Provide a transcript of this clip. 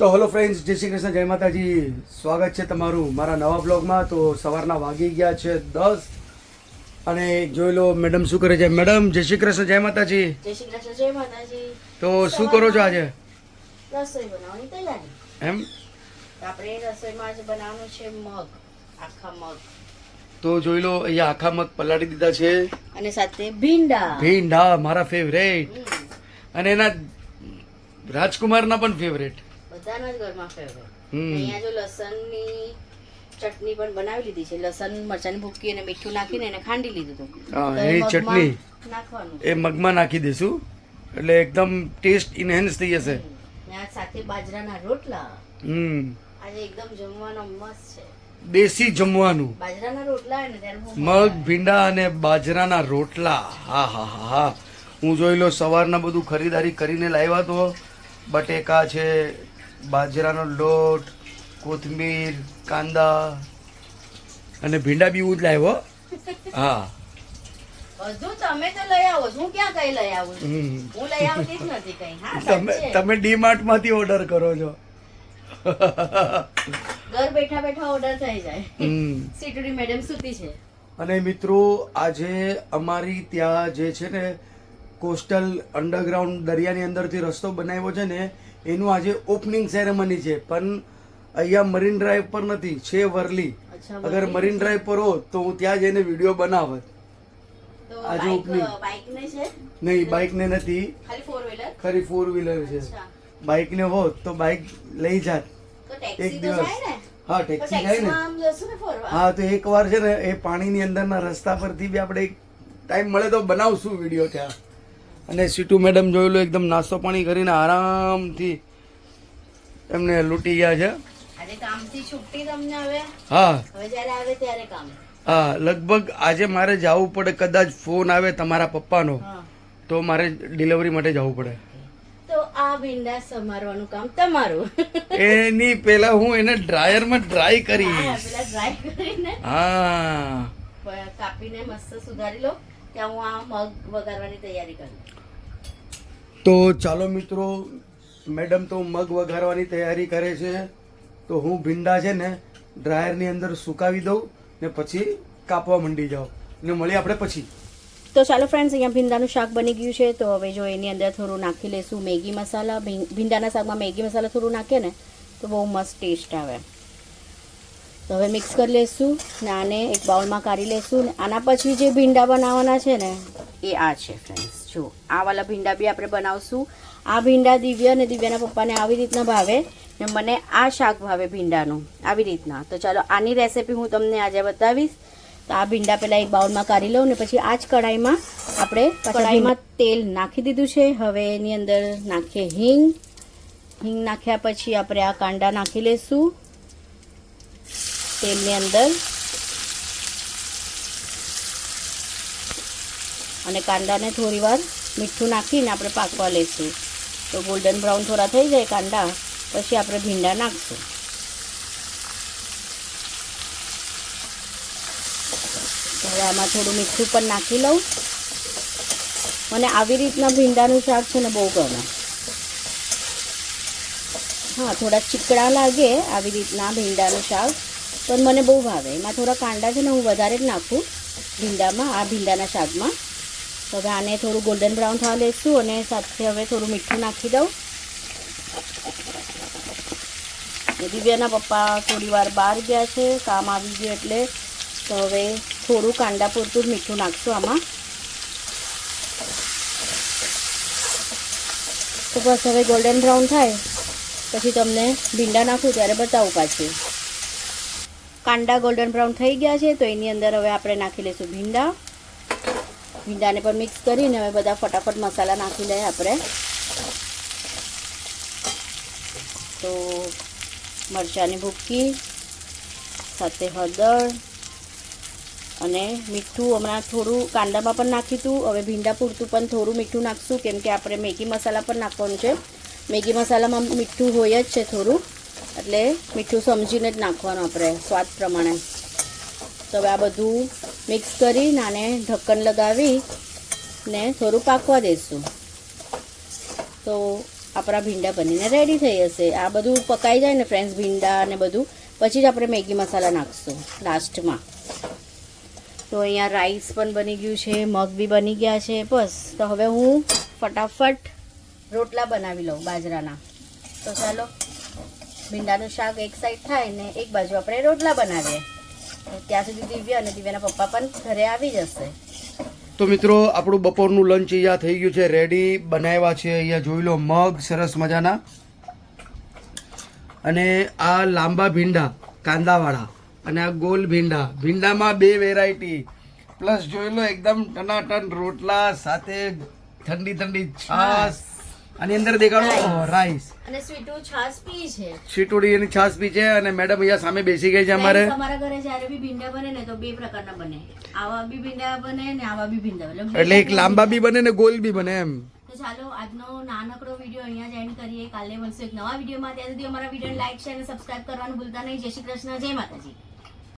તો hello friends જય શ્રી કૃષ્ણ જય માતાજી. સ્વાગત છે તમારું મારા નવા બ્લોગમાં. તો સવારના વાગી ગયા છે દસ. અને જોઈ લો મેડમ શું કરે છે? મેડમ જય શ્રી કૃષ્ણ જય માતાજી. જય શ્રી કૃષ્ણ જય માતાજી. તો શું કરો છો આજે? રસોઈ બનાવવાની તૈયારી. એમ? તો આપણે રસોઈમાં આજે બનાવવાનું છે મગ આખા મગ. તો જોઈ લો અહીંયા આખા મગ પલાળી દીધા છે. અને સાથે ભીંડા. ભીંડા મારા ફેવરેટ અને એના રાજકુમારના પણ ફેવરેટ બધાના જ ઘરમાં ફેવરેટ અહીંયા જો લસણની ચટણી પણ બનાવી લીધી છે. લસણ મરચાંની ભૂકી અને મીઠું નાખીને એને ખાંડી લીધું હતું. એ ચટણી. નાખવાનું. એ મગમાં નાખી દઈશું. એટલે એકદમ ટેસ્ટ ઇનહેન્સ થઈ જશે. સાથે બાજરાના રોટલા. હમ. આજે એકદમ જમવાનો મસ્ત છે. દેશી જમવાનું. બાજરાના રોટલા મગ ભીંડા અને બાજરાના રોટલા. હા હા હા હા. હું જોઈ લો સવારના બધું ખરીદારી કરીને લાવ્યા તો બટેકા છે બાજરાનો લોટ કોથમીર કાંદા. અને ભીંડા બી હું જ લાવ્યો હા. તમે તો લઈ આવો છો. હું ક્યાં કઈ લઈ આવું છું? હમ. હું લઈ આવતી જ નથી કઈ? હા તમે સાચે. તમે ડીમાર્ટમાંથી ઓર્ડર કરો છો. ઘર બેઠા બેઠા ઓર્ડર થઈ જાય. સીટડી મેડમ સુતી છે. અને મિત્રો આજે અમારી ત્યાં જે છે ને કોસ્ટલ અંડરગ્રાઉન્ડ દરિયાની અંદરથી રસ્તો બનાવ્યો છે ને એનું આજે ઓપનિંગ સેરેમની છે. પણ અહીંયા મરીન ડ્રાઈવ પર નથી છે વરલી. અગર મરીન ડ્રાઈવ પર હોત તો હું ત્યાં જઈને વીડિયો બનાવત. આજે ઓપનિંગ નહીં બાઇક ને નથી. ખરી ફોર વ્હીલર છે. બાઇક બાઇકને હોત તો બાઇક લઈ જાત. એક દિવસ. હા ટેક્સી જાય ને. ને હા તો એક વાર છે ને એ પાણીની અંદરના રસ્તા પરથી બી આપણે ટાઈમ મળે તો બનાવશું વીડિયો ત્યાં. અને સીટુ મેડમ જોયેલું એકદમ નાસ્તો પાણી કરીને આરામથી એમને લૂંટી ગયા છે. હા. હા લગભગ આજે મારે જવું પડે કદાચ ફોન આવે તમારા પપ્પાનો તો મારે ડિલિવરી માટે જવું પડે. તો આ ભીંડા સમારવાનું કામ તમારું. એની પેલા હું એને ડ્રાયરમાં ડ્રાય કરીશ. ડ્રાય કરીને. હા. કાપીને મસ્ત સુધારી લો ત્યાં હું આ મગ વગાડવાની તૈયારી કરું. તો ચાલો મિત્રો, મેડમ તો મગ વઘારવાની તૈયારી કરે છે. તો હું ભીંડા છે ને, ડ્રાયરની અંદર સુકાવી દઉં ને પછી કાપવા માંડી જાઉં. ને મળીએ આપણે પછી. તો ચાલો ફ્રેન્ડ્સ અહીંયા ભીંડાનું શાક બની ગયું છે. તો હવે જો એની અંદર થોડું નાખી લઈશું મેગી મસાલા. ભીંડાના શાકમાં મેગી મસાલા થોડું નાખીએ ને, તો બહુ મસ્ત ટેસ્ટ આવે. તો હવે મિક્સ કરી લઈશું ને આને એક બાઉલમાં કાઢી લઈશું ને આના પછી જે ભીંડા બનાવવાના છે ને, એ આ છે ફ્રેન્ડ્સ જો આ વાલા ભીંડા બી આપણે બનાવશું. આ ભીંડા દિવ્ય અને દિવ્યાના પપ્પાને આવી રીતના ભાવે ને મને આ શાક ભાવે ભીંડાનું. આવી રીતના. તો ચાલો આની રેસીપી હું તમને આજે બતાવીશ. તો આ ભીંડા પહેલાં એક બાઉલમાં કાઢી લઉં ને પછી આ જ કઢાઈમાં આપણે કઢાઈમાં તેલ નાખી દીધું છે. હવે એની અંદર નાખીએ હિંગ. હિંગ નાખ્યા પછી આપણે આ કાંડા નાખી લઈશું તેલની અંદર અને કાંદાને થોડી વાર મીઠું નાખીને આપણે પાકવા લઈશું તો ગોલ્ડન બ્રાઉન થોડા થઈ જાય કાંદા, પછી આપણે ભીંડા નાખશું. હવે આમાં થોડું મીઠું પણ નાખી લઉં. મને આવી રીતના ભીંડાનું શાક છે ને બહુ ગમે. હા, થોડા ચીકડા લાગે આવી રીતના ભીંડાનું શાક, પણ મને બહુ ભાવે. એમાં થોડા કાંડા છે ને હું વધારે જ નાખું ભીંડામાં, આ ભીંડાના શાકમાં. તો હવે આને થોડું ગોલ્ડન બ્રાઉન થવા લઈશું અને સાથે હવે થોડું મીઠું નાખી દઉં. દિવ્યાના પપ્પા થોડી વાર બહાર ગયા છે, કામ આવી ગયું એટલે. તો હવે થોડું કાંડા પૂરતું જ મીઠું નાખશું આમાં. તો બસ હવે ગોલ્ડન બ્રાઉન થાય. પછી તમને ભીંડા નાખું ત્યારે બતાવું પાછું. કાંડા ગોલ્ડન બ્રાઉન થઈ ગયા છે, તો એની અંદર હવે આપણે નાખી લઈશું ભીંડા. ભીંડાને પણ મિક્સ કરીને હવે બધા ફટાફટ મસાલા નાખી લઈએ આપણે. તો મરચાંની ભૂકી, સાથે હળદર અને મીઠું. હમણાં થોડું કાંદામાં પણ નાખ્યું હતું હવે ભીંડા પૂરતું પણ થોડું મીઠું નાખશું, કેમ કે આપણે મેગી મસાલા પણ નાખવાનું છે. મેગી મસાલામાં મીઠું હોય જ છે થોડું, એટલે મીઠું સમજીને જ નાખવાનું આપણે, સ્વાદ પ્રમાણે. તો હવે આ બધું મિક્સ કરીને આને ઢક્કન લગાવી ને થોડું પાકવા દઈશું તો આપણા ભીંડા બનીને રેડી થઈ જશે આ બધું પકાઈ જાય ને ફ્રેન્ડ્સ ભીંડા અને બધું, પછી જ આપણે મેગી મસાલા નાખીશું, લાસ્ટમાં. તો અહીંયા રાઈસ પણ બની ગયું છે, મગ બી બની ગયા છે, બસ. તો હવે હું ફટાફટ રોટલા બનાવી લઉં બાજરાના. તો ચાલો, ભીંડાનું શાક એક સાઈડ થાય ને એક બાજુ આપણે રોટલા બનાવીએ. ત્યાં સુધી દિવ્ય અને દિવ્યાના પપ્પા પણ ઘરે આવી જશે. તો મિત્રો, આપણું બપોરનું લંચ અહીંયા થઈ ગયું છે રેડી બનાવ્યા છે અહીંયા, જોઈ લો, મગ, સરસ મજાના. અને આ લાંબા ભીંડા, કાંદાવાળા અને આ ગોલ ભીંડા. ભીંડામાં બે વેરાયટી પ્લસ જોઈ લો, એકદમ ટનાટન રોટલા, સાથે ઠંડી ઠંડી છાશ. આની અંદર દેખાડો. રાઈસ અને સ્વીટુ છાશ પી છે. સ્વીટોડી એની બી છે અને મેડમ અહીંયા સામે બેસી ગઈ છે અમારે. તમારા ઘરે જ્યારે બી ભીંડા બને ને તો બે પ્રકારના બને. આવા બી ભીંડા બને ને આવા બી ભીંડા બને. એટલે એક લાંબા બી બને ને ગોલ બી બને એમ. તો ચાલો આજનો નાનકડો વીડિયો અહીંયા જ એન્ડ કરીએ. કાલે મળશું એક નવા વિડીયોમાં ત્યાં સુધી અમારા વીડિયો લાઈક શેર અને સબસ્ક્રાઇબ કરવાનું ભૂલતા નહીં. જય શ્રી કૃષ્ણ. જય માતાજી.